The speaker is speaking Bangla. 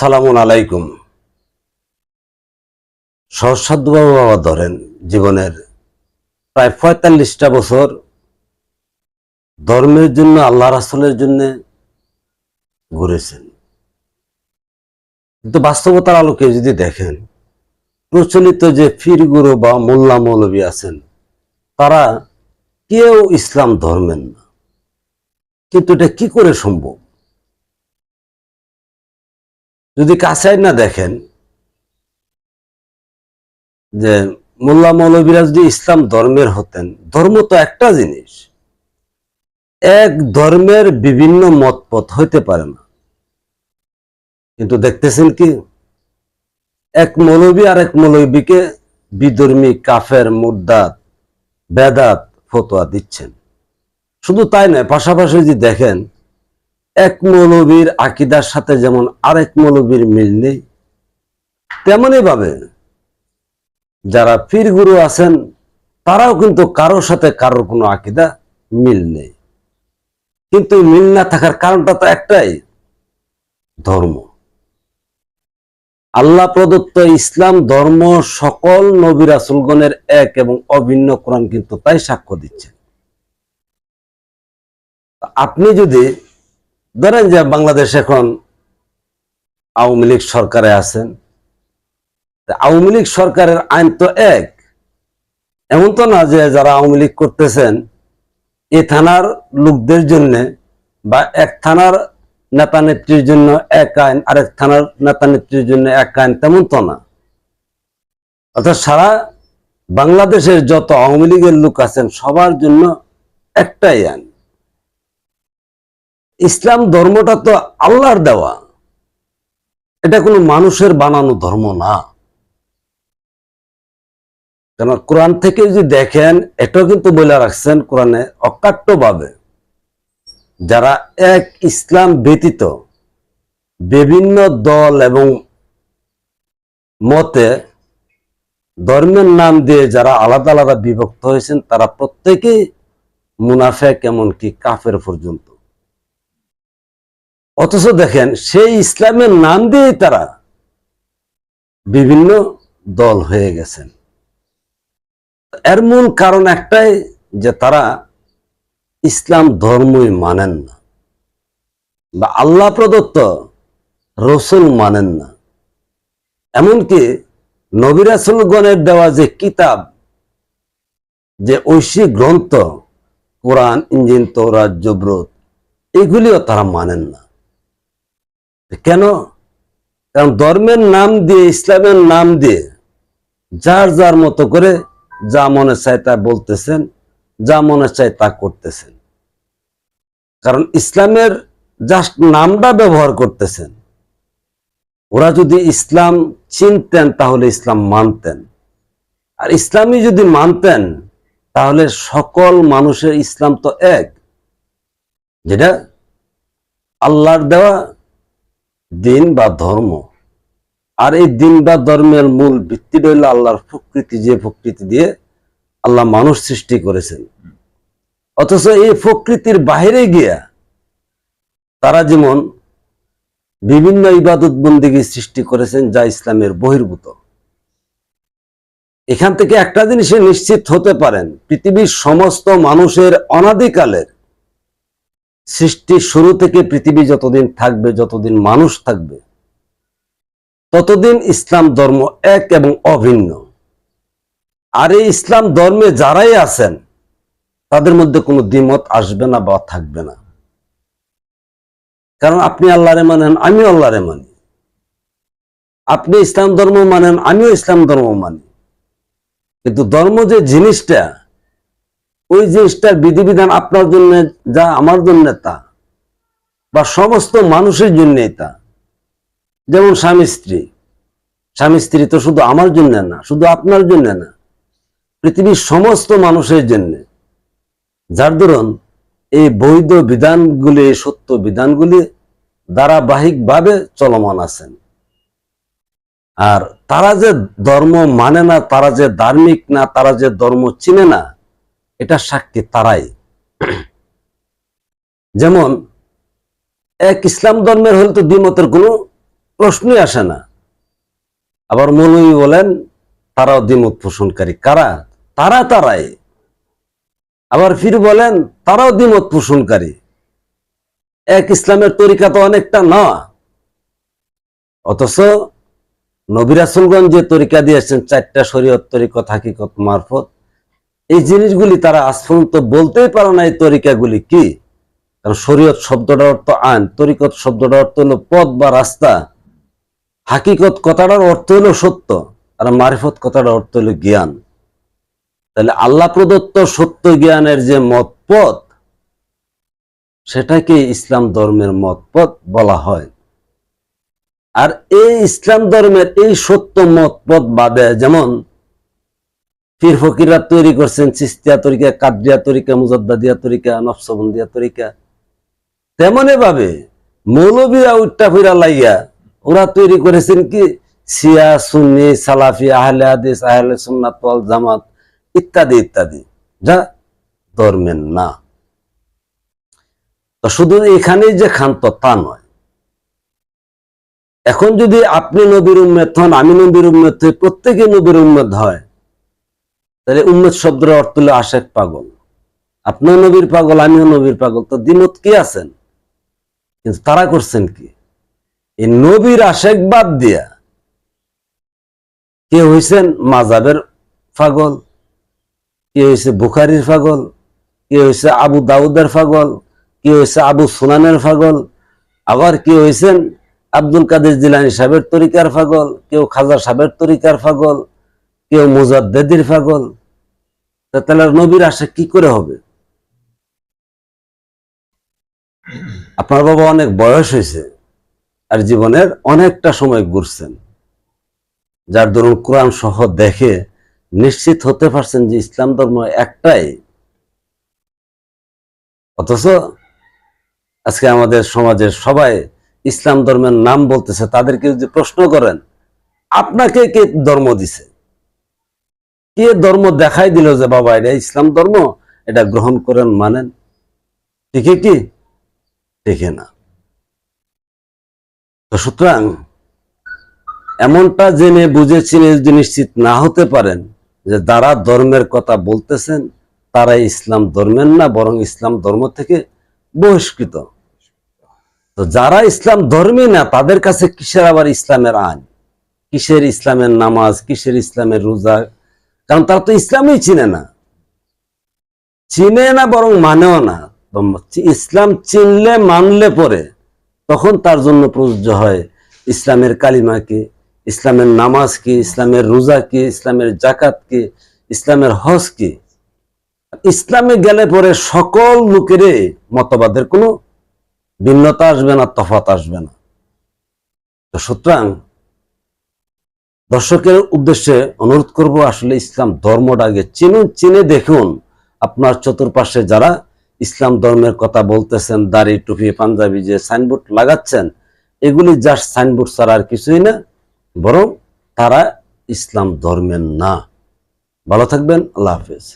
আসসালামু আলাইকুম। সহসাধ্যবাবু বাবা ধরেন জীবনের প্রায় পঁয়তাল্লিশটা বছর ধর্মের জন্য, আল্লাহ রাসুলের জন্য ঘুরেছেন। কিন্তু বাস্তবতার আলোকে যদি দেখেন, প্রচলিত যে ফিরগুরু বা মোল্লা মৌলবী আছেন, তারা কেউ ইসলাম ধর্মের না। কিন্তু এটা কি করে সম্ভব? যদি কাছাই না দেখেন যে মোল্লা মৌলবীরা যদি ইসলাম ধর্মের হতেন, ধর্ম তো একটা জিনিস। এক ধর্মের বিভিন্ন মতপথ হইতে পারে না। কিন্তু দেখতেছেন কি? এক মৌলবী আর এক মৌলবীকে বিধর্মী, কাফের মুদ্দাত বেদাত ফতোয়া দিচ্ছেন। শুধু তাই নয়, পাশাপাশি যদি দেখেন এক মৌলবীর আকিদার সাথে যেমন আরেক মৌলবীর মিল নেই, তেমনই ভাবে যারা পীর গুরু আছেন, তারাও কিন্তু কারও সাথে কারোর কোনো আকিদা মিল নেই। কিন্তু মিল না থাকার কারণটা তো একটাই, ধর্ম। আল্লাহ প্রদত্ত ইসলাম, ধর্ম সকল নবী রাসুলগণের এক এবং অভিন্ন কোরআন কিন্তু তাই সাক্ষ্য দিচ্ছে। আপনি যদি ধরেন যে বাংলাদেশ এখন আওয়ামী লীগ সরকারে আছেন। আওয়ামী লীগ সরকারের আইন তো এক। এমন তো না যে যারা আওয়ামী লীগ করতেছেন, এ থানার লোকদের জন্য বা এক থানার নেতা নেত্রীর জন্য এক আইন, আরেক থানার নেতা নেত্রীর জন্য এক আইন তেমন তো না। অর্থাৎ সারা বাংলাদেশের যত আওয়ামী লীগের লোক আছেন, সবার জন্য একটাই আইন। ইসলাম ধর্মটা তো আল্লাহর দেওয়া। এটা কোনো মানুষের বানানো ধর্ম না। কেন কোরআন থেকে যদি দেখেন, এটাও কিন্তু বলে রাখছেন কোরআনে অকাট্য ভাবে যারা এক ইসলাম ব্যতীত বিভিন্ন দল এবং মতে ধর্মের নাম দিয়ে যারা আলাদা আলাদা বিভক্ত হয়েছেন, তারা প্রত্যেকেই মুনাফেক, এমনকি কাফের পর্যন্ত। অথচ দেখেন, সেই ইসলামের নাম দিয়েই তারা বিভিন্ন দল হয়ে গেছেন। এর মূল কারণ একটাই যে তারা ইসলাম ধর্মই মানেন না বা আল্লাহ প্রদত্ত রসুল মানেন না। এমনকি নবিরাসুলগণের দেওয়া যে কিতাব, যে ঐশী গ্রন্থ, কোরআন ইঞ্জিন তৌরাত জব্রত, এগুলিও তারা মানেন না। কেন? কারণ ধর্মের নাম দিয়ে, ইসলামের নাম দিয়ে যার যার মতো করে যা মনে চায় তা বলতেছেন, যা মনে চায় তা করতেছেন। কারণ ইসলামের জাস্ট নামটা ব্যবহার করতেছেন। ওরা যদি ইসলাম চিনতেন, তাহলে ইসলাম মানতেন। আর ইসলামই যদি মানতেন, তাহলে সকল মানুষের ইসলাম তো এক। যেটা আল্লাহর দেওয়া দিন বা ধর্ম। আর এই দিন বা ধর্মের মূল ভিত্তি রইল আল্লাহর প্রকৃতি, যে প্রকৃতি দিয়ে আল্লাহ মানুষ সৃষ্টি করেছেন। অথচ এই প্রকৃতির বাহিরে গিয়া তারা যেমন বিভিন্ন ইবাদত বন্দিগি সৃষ্টি করেছেন, যা ইসলামের বহির্ভূত। এখান থেকে একটা জিনিসে নিশ্চিত হতে পারেন, পৃথিবীর সমস্ত মানুষের অনাদিকালের সৃষ্টির শুরু থেকে পৃথিবী যতদিন থাকবে, যতদিন মানুষ থাকবে, ততদিন ইসলাম ধর্ম এক এবং অভিন্ন। আর এই ইসলাম ধর্মে যারাই আছেন, তাদের মধ্যে কোনো দ্বিমত আসবে না বা থাকবে না। কারণ আপনি আল্লাহরে মানেন, আমিও আল্লাহরে মানি। আপনি ইসলাম ধর্ম মানেন, আমিও ইসলাম ধর্ম মানি। কিন্তু ধর্ম যে জিনিসটা ওই জিনিসটার বিধিবিধান আপনার জন্য, যা আমার জন্য তা, বা সমস্ত মানুষের জন্যই তা। যেমন স্বামী স্ত্রী। স্বামী স্ত্রী তো শুধু আমার জন্য না, শুধু আপনার জন্য না, পৃথিবীর সমস্ত মানুষের জন্য। যার দরুন এই বৈধ বিধানগুলি এই সত্য বিধানগুলি ধারাবাহিকভাবে চলমান আছেন। আর তারা যে ধর্ম মানে না, তারা যে ধার্মিক না, তারা যে ধর্ম চিনে না এটা সাক্ষী তারাই। যেমন, এক ইসলাম ধর্মের হলে তো দ্বিমতের কোনো প্রশ্নই আসে না। আবার মৌলবী বলেন, তারাও দ্বিমত পোষণকারী। কারা? তারা তারাই। আবার ফির বলেন, তারাও দ্বিমত পোষণকারী। এক ইসলামের তরিকা তো অনেকটা না। অথচ নবিরাসুলগঞ্জ যে তরিকা দিয়েছেন, চারটা শরীয়ত তরিকত হাকিকত মারফত এই জিনিসগুলি তারা আজ পর্যন্ত বলতেই পারে না এই তরিকাগুলি কি? কারণ শরীয়ত শব্দটার অর্থ আইন, তরিকত শব্দটার অর্থ হলো পথ বা রাস্তা। হাকিকত কথাটার অর্থ হলো সত্য, আর মারিফত কথাটার অর্থ হলো জ্ঞান। তাহলে আল্লাহ প্রদত্ত সত্য জ্ঞানের যে মত পথ সেটাকে ইসলাম ধর্মের মত পথ বলা হয়। আর এই ইসলাম ধর্মের এই সত্য মত পথ বাদে যেমন পীর ফকিররা তৈরি করছেন চিস্তিয়া তরিকা কাদরিয়া তরিকা, মুজদ্দাদিয়া তরিকা, নফসবন্দিয়া তরিকা। তেমনি ভাবে মৌলবীরা উল্টা ফিরা লাইয়া ওরা তৈরি করেছেন কি? সিয়া সুন্নি, সালাফি, আহলে হাদিস, আহলে সুন্নাত জামাত ইত্যাদি ইত্যাদি। যা ধর্মের না। তো শুধু এখানেই যে খান্ত তা নয়। এখন যদি আপনি নবীর উম্মেদ হন, আমি নবীর উম্মেদ হই প্রত্যেকে নবীর উম্মেদ হয়। তাহলে উম্মেদ শব্দের অর্থ হলো আশেক পাগল। আপনিও নবীর পাগল, আমিও নবীর পাগল। তো দিনত কি আছেন? কিন্তু তারা করছেন কি? এই নবীর আশেক বাদ দিয়া কে হইছেন? মাজাবের পাগল, কে হয়েছে বুখারির পাগল, কে হয়েছে আবু দাউদের পাগল, কে হয়েছে আবু সুনানের পাগল, আবার কে হয়েছেন আব্দুল কাদের জিলানি সাহেবের তরিকার পাগল, কেউ খাজা সাহেবের তরিকার পাগল কেউ মুজাদ্দেদির পাগল। তাহলে নবীর আশা কি করে হবে? আপনার বাবা অনেক বয়স হয়েছে আর জীবনের অনেকটা সময় ঘুরছেন যার ধরুন কোরআন সহ দেখে নিশ্চিত হতে পারছেন যে ইসলাম ধর্ম একটাই। অথচ আজকে আমাদের সমাজের সবাই ইসলাম ধর্মের নাম বলতেছে, তাদেরকে যদি প্রশ্ন করেন, আপনাকে কে ধর্ম দিছে? কে ধর্ম দেখাই দিল যে, বাবা, এটা ইসলাম ধর্ম, এটা গ্রহণ করেন মানেন ঠিকই কি? ঠিকই না। তো সুতরাং, এমনটা জেনে বুঝে চিনে যদি নিশ্চিত না হতে পারেন যে, যারা ধর্মের কথা বলতেছেন তারা ইসলাম ধর্মের না, বরং ইসলাম ধর্ম থেকে বহিষ্কৃত। তো যারা ইসলাম ধর্মী না, তাদের কাছে কিসের আবার ইসলামের আইন? কিসের ইসলামের নামাজ? কিসের ইসলামের রোজা? কারণ তারা তো ইসলামই চিনে না। চিনে না বরং মানেও না। ইসলাম চিনলে, মানলে পরে তখন তার জন্য প্রযোজ্য হয় ইসলামের কালিমা কি, ইসলামের নামাজ কি, ইসলামের রোজা কি, ইসলামের জাকাত কি, ইসলামের হজ কি। ইসলামে গেলে পরে সকল লোকের মতবাদের কোনো ভিন্নতা আসবে না, তফাত আসবে না। সুতরাং দর্শকের উদ্দেশ্যে অনুরোধ করব, আসলে ইসলাম ধর্মটাকে চিনুন, চিনে দেখুন। আপনার চতুর্পাশে যারা ইসলাম ধর্মের কথা বলতেছেন, দাড়ি, টুপি, পাঞ্জাবি যে সাইনবোর্ড লাগাচ্ছেন, এগুলি জাস্ট সাইনবোর্ড ছাড়া আর কিছুই না, বরং তারা ইসলাম ধর্মের না। ভালো থাকবেন, আল্লাহ হাফেজ।